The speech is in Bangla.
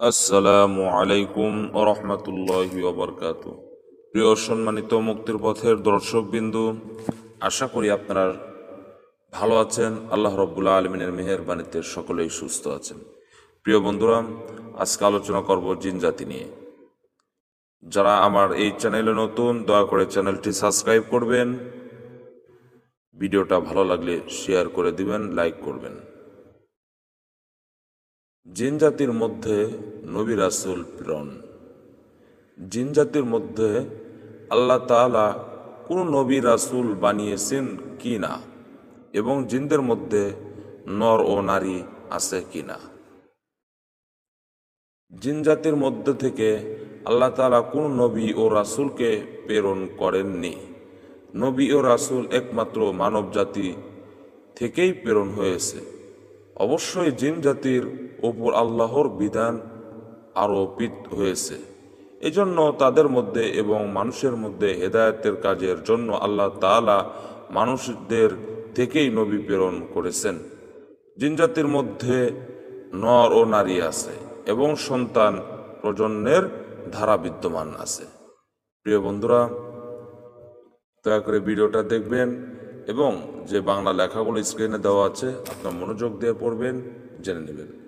আসসালামু আলাইকুম রহমতুল্লাহ ওবরকাত প্রিয় সম্মানিত মুক্তির পথের দর্শক বিন্দু আশা করি আপনারা ভালো আছেন। আল্লাহ রব্বুল্লা আলমিনের মেহেরবানিতে সকলেই সুস্থ আছেন। প্রিয় বন্ধুরা, আজকে আলোচনা করব জিন জাতি নিয়ে। যারা আমার এই চ্যানেলে নতুন, দয়া করে চ্যানেলটি সাবস্ক্রাইব করবেন। ভিডিওটা ভালো লাগলে শেয়ার করে দিবেন, লাইক করবেন। জিন জাতির মধ্যে নবী রাসুল প্রেরণ। জিন জাতির মধ্যে আল্লাহ তাআলা কোন নবী রাসুল বানিয়েছেন কি না? এবং জিনদের মধ্যে নর ও নারী আছে কি না? জিন জাতির মধ্যে থেকে আল্লাহ তাআলা কোন নবী ও রাসূলকে প্রেরণ করেননি? নবী ও রাসূল একমাত্র মানব জাতি থেকেই প্রেরণ হয়েছে। অবশ্যই জিন জাতির ওপর আল্লাহর বিধান আরোপিত হয়েছে। এজন্য তাদের মধ্যে এবং মানুষের মধ্যে হেদায়তের কাজের জন্য আল্লাহ তাআলা মানুষদের থেকেই নবী প্রেরণ করেছেন। জিনজাতির মধ্যে নর ও নারী আছে এবং সন্তান প্রজন্মের ধারা বিদ্যমান আছে। প্রিয় বন্ধুরা, দয়া করে ভিডিওটা দেখবেন এবং যে বাংলা লেখাগুলো স্ক্রিনে দেওয়া আছে, আপনার মনোযোগ দিয়ে পড়বেন, জেনে নেবেন।